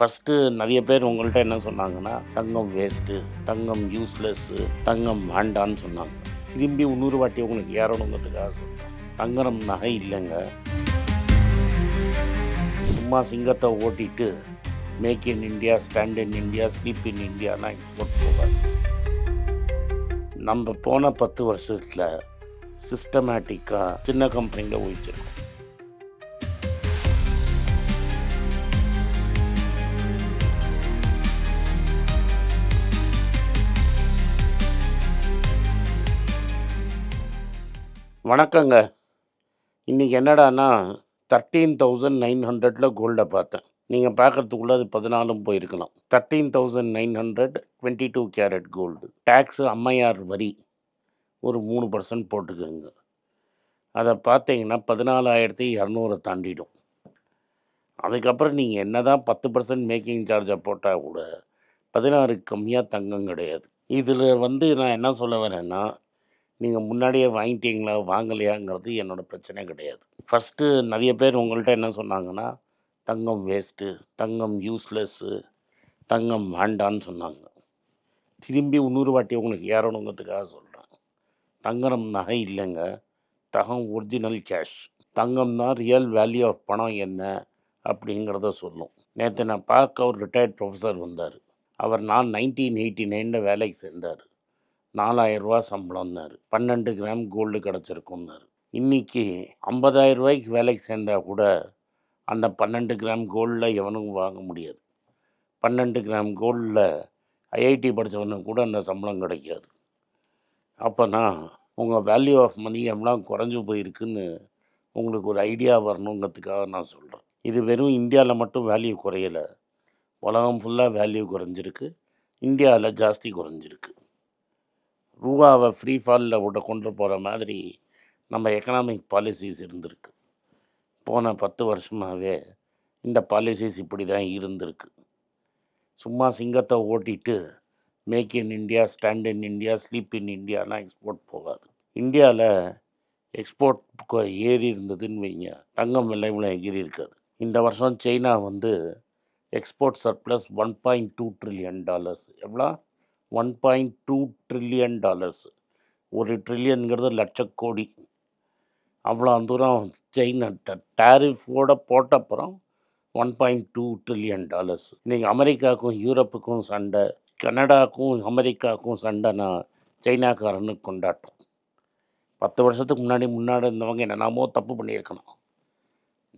First நிறைய பேர் உங்கள்கிட்ட என்ன சொன்னாங்கன்னா தங்கம் வேஸ்ட்டு தங்கம் யூஸ்லெஸ்ஸு தங்கம் வேண்டான்னு சொன்னாங்க. திரும்பி இன்னொரு வாட்டி உங்களுக்கு ஏறணுங்கிறதுக்காக சொன்னாங்க. தங்கரம் நகை இல்லைங்க. சும்மா சிங்கத்தை ஓட்டிட்டு make in India stand in India sleep in Indiana export போகாது நம்ம போன பத்து வருஷத்தில் சிஸ்டமேட்டிக்காக சின்ன கம்பெனியில் ஒழிச்சிருக்கோம் வணக்கங்க. இன்றைக்கி என்னடான்னா தேர்ட்டீன் தௌசண்ட் நைன் ஹண்ட்ரடில் கோல்டை பார்த்தேன். நீங்கள் பார்க்குறதுக்குள்ளே அது பதினாலும் போயிருக்கலாம். Thirteen thousand nine hundred twenty two carat gold tax அம்மையார் வரி ஒரு மூணு பர்சன்ட் போட்டுக்கோங்க. அதை பார்த்தீங்கன்னா பதினாலாயிரத்தி இரநூறு தாண்டிடும். அதுக்கப்புறம் நீங்கள் என்ன தான் பத்து பர்சன்ட் மேக்கிங் சார்ஜை போட்டால் கூட பதினாறு கம்மியாக தங்கம் கிடையாது. இதில் வந்து நான் என்ன சொல்ல வரேன்னா நீங்கள் முன்னாடியே வாங்கிட்டீங்களா வாங்கலையாங்கிறது என்னோடய பிரச்சனை கிடையாது. ஃபஸ்ட்டு நிறைய பேர் உங்கள்கிட்ட என்ன சொன்னாங்கன்னா தங்கம் வேஸ்ட்டு தங்கம் யூஸ்லெஸ்ஸு தங்கம் வேண்டான்னு சொன்னாங்க. திரும்பி இன்னொரு வாட்டி உங்களுக்கு ஏறணுங்கிறதுக்காக சொல்கிறேன் தங்கம் நகை இல்லைங்க. தகம் ஒரிஜினல் கேஷ் தங்கம் தான் ரியல் வேல்யூ ஆஃப் பணம் என்ன அப்படிங்கிறத சொல்லும். நேற்று நான் பார்க்க ஒரு ரிட்டையர்ட் ப்ரொஃபஸர் வந்தார். அவர் நான் நைன்டீன் எயிட்டி நைனில் வேலைக்கு சேர்ந்தார். நாலாயிரம் ரூபா சம்பளம்னாரு. பன்னெண்டு கிராம் கோல்டு கிடச்சிருக்கும்னாரு. இன்னைக்கு ஐம்பதாயிரம் ரூபாய்க்கு வேலைக்கு சேர்ந்தால் கூட அந்த பன்னெண்டு கிராம் கோல்டில் எவனும் வாங்க முடியாது. பன்னெண்டு கிராம் கோல்டில் ஐஐடி படித்தவனுக்கு கூட அந்த சம்பளம் கிடைக்காது. அப்போனா உங்கள் வேல்யூ ஆஃப் மணி எவ்வளோ குறைஞ்சு போயிருக்குன்னு உங்களுக்கு ஒரு ஐடியா வரணுங்கிறதுக்காக நான் சொல்கிறேன் இது வெறும் இந்தியாவில் மட்டும் வேல்யூ குறையலை. உலகம் ஃபுல்லாக வேல்யூ குறைஞ்சிருக்கு. இந்தியாவில் ஜாஸ்தி குறைஞ்சிருக்கு. ரூபாவை ஃப்ரீ ஃபாலில் விட கொண்டு போகிற மாதிரி நம்ம எக்கனாமிக் பாலிசிஸ் இருந்திருக்கு. போன பத்து வருஷமாகவே இந்த பாலிசிஸ் இப்படி தான் இருந்திருக்கு. சும்மா சிங்கத்தை ஓட்டிட்டு make in India stand in India sleep in இண்டியாலாம் export போகாது. இந்தியாவில் எக்ஸ்போர்ட் ஏறி இருந்ததுன்னு வைங்க தங்கம் விலை இவ்வளோ எகிரி இருக்காது. இந்த வருஷம் சைனா வந்து export surplus one point two trillion dollars எவ்வளோ? One point two trillion dollars ஒரு ட்ரில்லியனுங்கிறது லட்ச கோடி அவ்வளோ தூரம் சைனா டேரிஃபோட போட்டப்புறம் one point two trillion dollars இன்றைக்கி அமெரிக்காவுக்கும் யூரோப்புக்கும் சண்டை. கனடாக்கும் அமெரிக்காவுக்கும் சண்டைனா சைனாக்காரனுக்கு கொண்டாட்டம். பத்து வருஷத்துக்கு முன்னாடி முன்னாடி இருந்தவங்க என்னென்னமோ தப்பு பண்ணியிருக்கணும்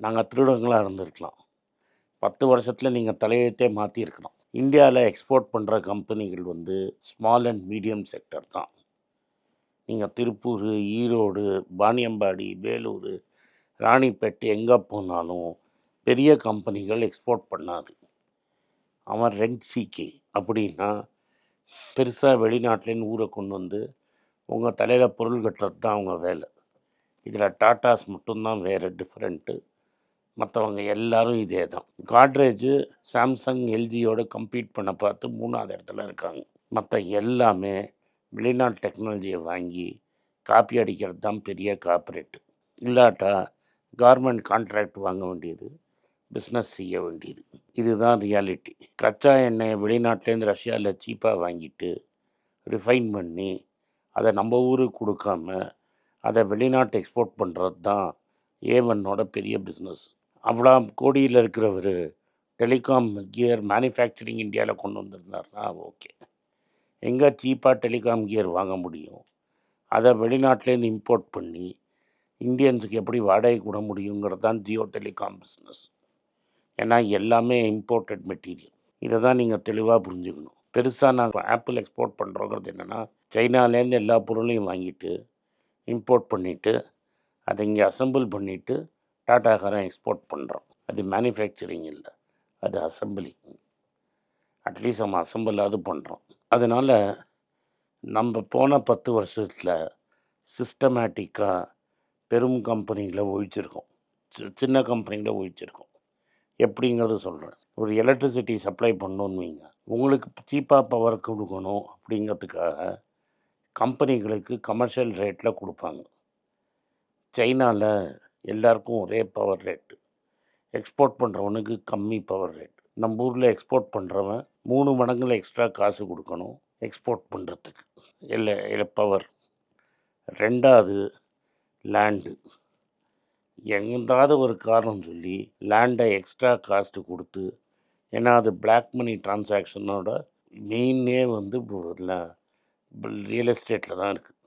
நாங்கள் திருடங்களாக இருந்திருக்கலாம். பத்து வருஷத்தில் நீங்கள் தலையெழுத்தே மாற்றிருக்கணும் இந்தியாவில் எக்ஸ்போர்ட் பண்ணுற கம்பெனிகள் வந்து ஸ்மால் அண்ட் மீடியம் செக்டர் தான். நீங்கள் திருப்பூர் ஈரோடு பாணியம்பாடி வேலூர் ராணிப்பேட்டை எங்கே போனாலும் பெரிய கம்பெனிகள் எக்ஸ்போர்ட் பண்ணாது. அவன் ரெண்ட் சீக்கி அப்படின்னா பெருசாக வெளிநாட்டிலேருந்து ஊரை கொண்டு வந்து உங்கள் தலையில் பொருள் கட்டுறது தான் அவங்க வேலை. இதில் டாட்டாஸ் மட்டும்தான் வேறு டிஃப்ரெண்ட்டு மற்றவங்க எல்லாரும் இதே தான் காட்ரேஜு சாம்சங் எல்ஜியோட கம்பீட் பண்ண பார்த்து மூணாவது இடத்துல இருக்காங்க. மற்ற எல்லாமே வெளிநாட்டு டெக்னாலஜியை வாங்கி காப்பி அடிக்கிறது தான் பெரிய காப்பரேட்டு இல்லாட்டா கார்மெண்ட் கான்ட்ராக்ட் வாங்க வேண்டியது பிஸ்னஸ் செய்ய வேண்டியது. இதுதான் ரியாலிட்டி கச்சா எண்ணெயை வெளிநாட்டிலேருந்து ரஷ்யாவில் சீப்பாக வாங்கிட்டு ரிஃபைன் பண்ணி அதை நம்ம ஊருக்கு கொடுக்காம அதை வெளிநாட்டு எக்ஸ்போர்ட் பண்ணுறது தான் ஏவனோட பெரிய பிஸ்னஸ் அவ்வளோ கோடியில் இருக்கிறவர் டெலிகாம் கியர் மேனுஃபேக்சரிங் இந்தியாவில் கொண்டு வந்திருந்தாருன்னா ஓகே. எங்கே சீப்பாக டெலிகாம் கியர் வாங்க முடியும்? அதை வெளிநாட்டிலேருந்து இம்போர்ட் பண்ணி இந்தியன்ஸுக்கு எப்படி வாடகை கூட முடியுங்கிறது தான் ஜியோ டெலிகாம் பிஸ்னஸ் ஏன்னா எல்லாமே இம்போர்ட்டட் மெட்டீரியல். இதை தான் நீங்கள் தெளிவாக புரிஞ்சுக்கணும். பெருசாக நாங்கள் ஆப்பிள் எக்ஸ்போர்ட் பண்ணுறோங்கிறது என்னென்னா சைனாலேருந்து எல்லா பொருளையும் வாங்கிட்டு இம்போர்ட் பண்ணிவிட்டு அதை இங்கே அசெம்பிள் பண்ணிவிட்டு டாட்டாக்காரன் எக்ஸ்போர்ட் பண்ணுறோம் அது மேனுஃபேக்சரிங் இல்லை. அது அசம்பிளி அட்லீஸ்ட் நம்ம அசம்பிளாவது பண்ணுறோம் அதனால் நம்ம போன பத்து வருஷத்தில் சிஸ்டமேட்டிக்காக பெரும் கம்பெனிகளை ஒழிச்சிருக்கோம். சி- சின்ன கம்பெனிகளை ஒழிச்சிருக்கோம். எப்படிங்கிறது சொல்கிறேன் ஒரு எலக்ட்ரிசிட்டி சப்ளை பண்ணணுன்னு வைங்க. உங்களுக்கு சீப்பாக பவர் கொடுக்கணும் அப்படிங்கிறதுக்காக கம்பெனிகளுக்கு கமர்ஷியல் ரேட்டில் கொடுப்பாங்க. சைனாவில் எல்லாருக்கும் ஒரே பவர் ரேட்டு எக்ஸ்போர்ட் பண்ணுறவனுக்கு கம்மி பவர் ரேட் நம்ம ஊரில் எக்ஸ்போர்ட் பண்ணுறவன் மூணு மடங்குல எக்ஸ்ட்ரா காசு கொடுக்கணும் எக்ஸ்போர்ட் பண்ணுறதுக்கு இல்லை இல்லை பவர் ரெண்டாவது லேண்டு எங்காவது ஒரு காரணம் சொல்லி லேண்டை எக்ஸ்ட்ரா காஸ்ட்டு கொடுத்து ஏன்னா அது பிளாக் மணி டிரான்சாக்ஷனோட மெயின்னே வந்து ரியல் எஸ்டேட்டில் தான் இருக்குது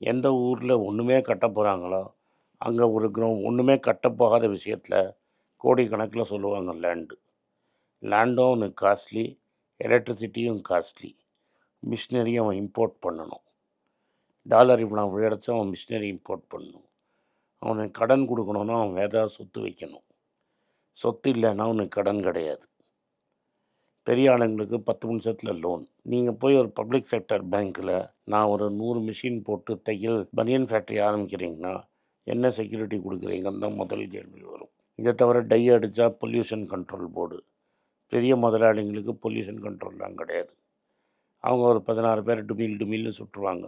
எந்த ஊரில் ஒன்றுமே கட்ட போகிறாங்களோ அங்கே ஒரு கிரௌண்ட் ஒன்றுமே கட்டப்போகாத விஷயத்தில் கோடிக்கணக்கில் சொல்லுவாங்க லேண்டு லேண்டும் அவனுக்கு காஸ்ட்லி எலக்ட்ரிசிட்டியும் காஸ்ட்லி மிஷினரியும் அவன் இம்போர்ட் பண்ணணும். டாலர் இவ்வளோ விழடிச்சு அவன் மிஷினரி இம்போர்ட் பண்ணணும். அவனுக்கு கடன் கொடுக்கணுன்னா அவன் வேறு ஏதாவது சொத்து வைக்கணும். சொத்து இல்லைன்னா அவனுக்கு கடன் கிடையாது. பெரிய ஆளுங்களுக்கு பத்து நிமிஷத்தில் லோன் நீங்கள் போய் ஒரு பப்ளிக் செக்டர் பேங்க்கில் நான் ஒரு நூறு மிஷின் போட்டு தையல் பனியன் ஃபேக்ட்ரி ஆரம்பிக்கிறீங்கன்னா என்ன செக்யூரிட்டி கொடுக்குறீங்கன்னு தான் முதல் கேள்வி வரும். இதை தவிர டை அடித்தா பொல்யூஷன் கண்ட்ரோல் போர்டு பெரிய முதலாளிங்களுக்கு பொல்யூஷன் கண்ட்ரோல்லாம் கிடையாது. அவங்க ஒரு பதினாறு பேர் டுமில் டுமில்னு சுற்றுவாங்க.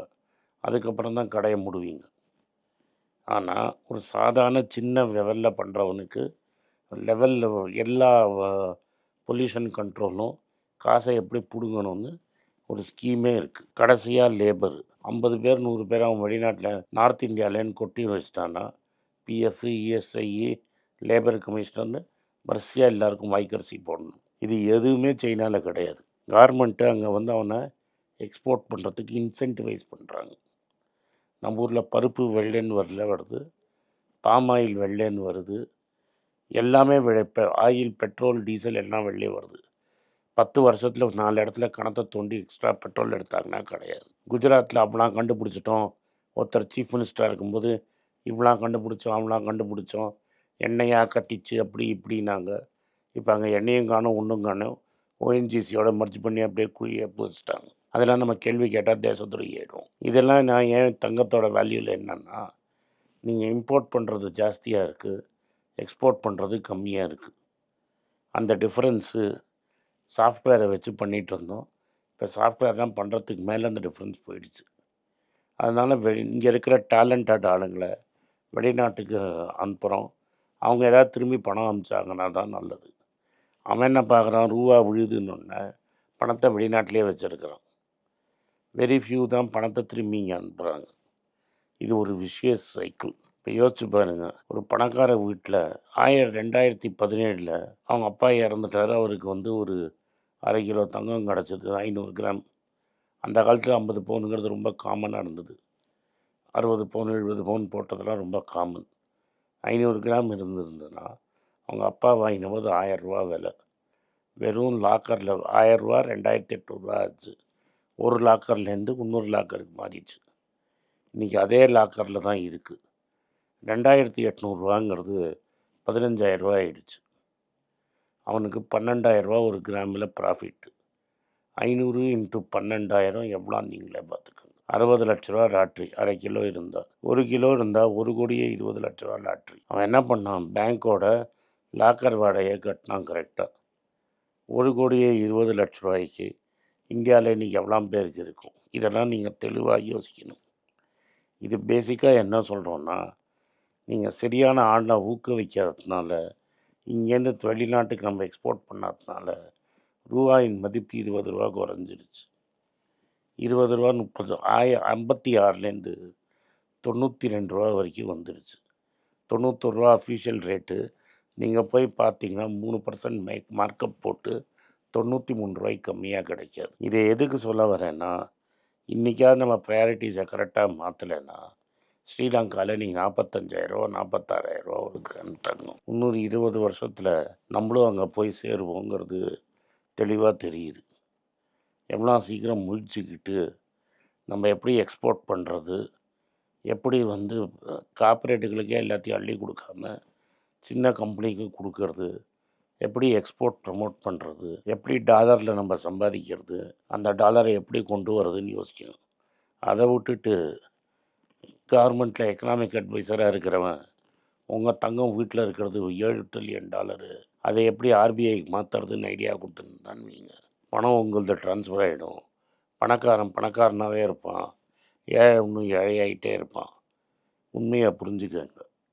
அதுக்கப்புறம் தான் கடையை முடுவீங்க. ஆனால் ஒரு சாதாரண சின்ன லெவலில் பண்ணுறவனுக்கு லெவலில் எல்லா பொல்யூஷன் கண்ட்ரோலும் காசை எப்படி பிடுங்கணும்னு ஒரு ஸ்கீமே இருக்குது கடைசியாக லேபர் ஐம்பது பேர் நூறு பேர் அவன் வெளிநாட்டில் நார்த் இந்தியாவிலேன்னு கொட்டி வச்சிட்டான்னா பிஎஃப் இஎஸ்ஐஇ லேபர் கமிஷனர்னு வரிசையாக எல்லாருக்கும் வாய்க்கரிசி போடணும். இது எதுவுமே சைனாவில் கிடையாது. கார்மெண்ட்டு அங்கே வந்து அவனை எக்ஸ்போர்ட் பண்ணுறதுக்கு இன்சென்டிவைஸ் பண்ணுறாங்க நம்ம ஊரில் பருப்பு வெள்ளைன்னு வரல வருது. பாம் ஆயில் வெள்ளைன்னு வருது. எல்லாமே வெள்ளை ஆயில் பெட்ரோல் டீசல் எல்லாம் வெள்ளை வருது. பத்து வருஷத்தில் நாலு இடத்துல கணத்தை தோண்டி எக்ஸ்ட்ரா பெட்ரோல் எடுத்தாங்கன்னா கிடையாது. குஜராத்தில் அப்படிலாம் கண்டுபிடிச்சிட்டோம். ஒருத்தர் சீஃப் மினிஸ்டராக இருக்கும்போது இவ்வளோ கண்டுபிடிச்சோம் அவங்களாம் கண்டுபிடிச்சோம். எண்ணெயாக கட்டிச்சு அப்படி இப்படின்னாங்க. இப்போ அங்கே எண்ணெயும் காணும் ஒன்றும் காணும். ஓஎன்ஜிசியோட மர்ஜ் பண்ணி அப்படியே குழியை புதிச்சிட்டாங்க. அதெல்லாம் நம்ம கேள்வி கேட்டால் தேசத்துறை ஆகிடும் இதெல்லாம் நான் ஏன் தங்கத்தோட வேல்யூவில் என்னென்னா நீங்கள் இம்போர்ட் பண்ணுறது ஜாஸ்தியாக இருக்குது எக்ஸ்போர்ட் பண்ணுறது கம்மியாக இருக்குது அந்த டிஃப்ரென்ஸு சாஃப்ட்வேரை வச்சு பண்ணிகிட்டு இருந்தோம் இப்போ சாஃப்ட்வேர்லாம் பண்ணுறதுக்கு மேலே அந்த டிஃப்ரென்ஸ் போயிடுச்சு. அதனால் வெ இங்கே இருக்கிற டேலண்டட் ஆளுங்களை வெளிநாட்டுக்கு அனுப்புகிறோம் அவங்க ஏதாவது திரும்பி பணம் அனுப்பிச்சாங்கன்னா தான் நல்லது. அவன் என்ன பார்க்குறான்? ரூபா விழுதுன்னு பணத்தை வெளிநாட்டிலே வச்சுருக்கிறான். வெரி ஃபியூ தான் பணத்தை திரும்பி இங்கே அனுப்புகிறாங்க இது ஒரு விஷய சைக்கிள் இப்போ யோசிச்சு பாருங்க. ஒரு பணக்கார வீட்டில் ஆயிரம் ரெண்டாயிரத்தி பதினேழில் அவங்க அப்பா இறந்துட்டார். அவருக்கு வந்து ஒரு அரை கிலோ தங்கம் கிடச்சிது ஐநூறு கிராம். அந்த காலத்தில் ஐம்பது பவுனுங்கிறது ரொம்ப காமனாக இருந்தது. அறுபது பவுன் எழுபது பவுன் போட்டதெல்லாம் ரொம்ப காமன் ஐநூறு கிராம் இருந்திருந்ததுன்னா அவங்க அப்பா வாங்கினபோது ஆயரூவா விலை. வெறும் லாக்கரில் ஆயரூவா ரெண்டாயிரத்தி எட்நூறுரூவா ஆச்சு. ஒரு லாக்கர்லேருந்து இன்னொரு லாக்கருக்கு மாறிச்சு. இன்றைக்கி அதே லாக்கரில் தான் இருக்குது ரெண்டாயிரத்தி எட்நூறுரூவாங்கிறது பதினஞ்சாயிரரூவா ஆயிடுச்சு. அவனுக்கு பன்னெண்டாயிரரூவா ஒரு கிராமில் ப்ராஃபிட்டு ஐநூறு இன்ட்டு பன்னெண்டாயிரம் எவ்வளோ நீங்களே பார்த்துக்கோங்க. அறுபது லட்ச ரூபா லாட்ரி அரை கிலோ இருந்தால் ஒரு கிலோ இருந்தால் ஒரு கோடியே இருபது லட்ச ரூபா லாட்ரி அவன் என்ன பண்ணான்? பேங்க்கோட லாக்கர் வாடகையை கட்டினான் கரெக்டாக ஒரு கோடியே இருபது லட்ச ரூபாய்க்கு இந்தியாவில் இன்றைக்கி எவ்வளோ பேருக்கு இருக்கும்? இதெல்லாம் நீங்கள் தெளிவாக யோசிக்கணும். இது பேசிக்காக என்ன சொல்கிறோன்னா நீங்கள் சரியான ஆண்டை ஊக்குவிக்காததுனால இங்கேருந்து வெளிநாட்டுக்கு நம்ம எக்ஸ்போர்ட் பண்ணாதனால ரூபாயின் மதிப்பு இருபது ரூபா குறைஞ்சிருச்சு. இருபது ரூபா முப்பது ஆய ஐம்பத்தி ஆறுலேருந்து தொண்ணூற்றி ரெண்டு ரூபா வரைக்கும் வந்துடுச்சு தொண்ணூத்தொரு ரூபா அஃபீஷியல் ரேட்டு நீங்கள் போய் பார்த்தீங்கன்னா மூணு பர்சன்ட் மேக் மார்க்கப் போட்டு தொண்ணூற்றி மூணு ரூபாய்க்கு கம்மியாக கிடைக்காது. இதை எதுக்கு சொல்ல வரேன்னா இன்றைக்காவது நம்ம ப்ரையாரிட்டிஸை கரெக்டாக மாற்றலைன்னா ஸ்ரீலங்காவில் நீங்கள் நாற்பத்தஞ்சாயிரரூவா நாற்பத்தாறாயிரரூவா ஒரு கிராம் தங்கும் இன்னொரு இருபது வருஷத்தில் நம்மளும் அங்கே போய் சேருவோங்கிறது தெளிவாக தெரியுது. எவ்வளோ சீக்கிரம் முழிச்சுக்கிட்டு நம்ம எப்படி எக்ஸ்போர்ட் பண்ணுறது எப்படி வந்து கார்ப்பரேட்டுகளுக்கே எல்லாத்தையும் அள்ளி கொடுக்காம சின்ன கம்பெனிக்கு கொடுக்கறது எப்படி எக்ஸ்போர்ட் ப்ரமோட் பண்ணுறது எப்படி டாலரில் நம்ம சம்பாதிக்கிறது அந்த டாலரை எப்படி கொண்டு வரதுன்னு யோசிக்கணும். அதை விட்டுட்டு கவர்மெண்ட்டில் எக்கனாமிக் அட்வைசராக இருக்கிறவன் உங்கள் தங்கம் வீட்டில் இருக்கிறது ஏழு ட்ரில்லியன் டாலரு அதை எப்படி ஆர்பிஐக்கு மாற்றுறதுன்னு ஐடியா கொடுத்துருந்தான்னு வைங்க பணம் உங்களது ட்ரான்ஸ்ஃபர் ஆகிடும் பணக்காரன் பணக்காரனாகவே இருப்பான். ஏழை இன்னும் ஏழையாகிட்டே இருப்பான். உண்மையை புரிஞ்சுக்கங்க.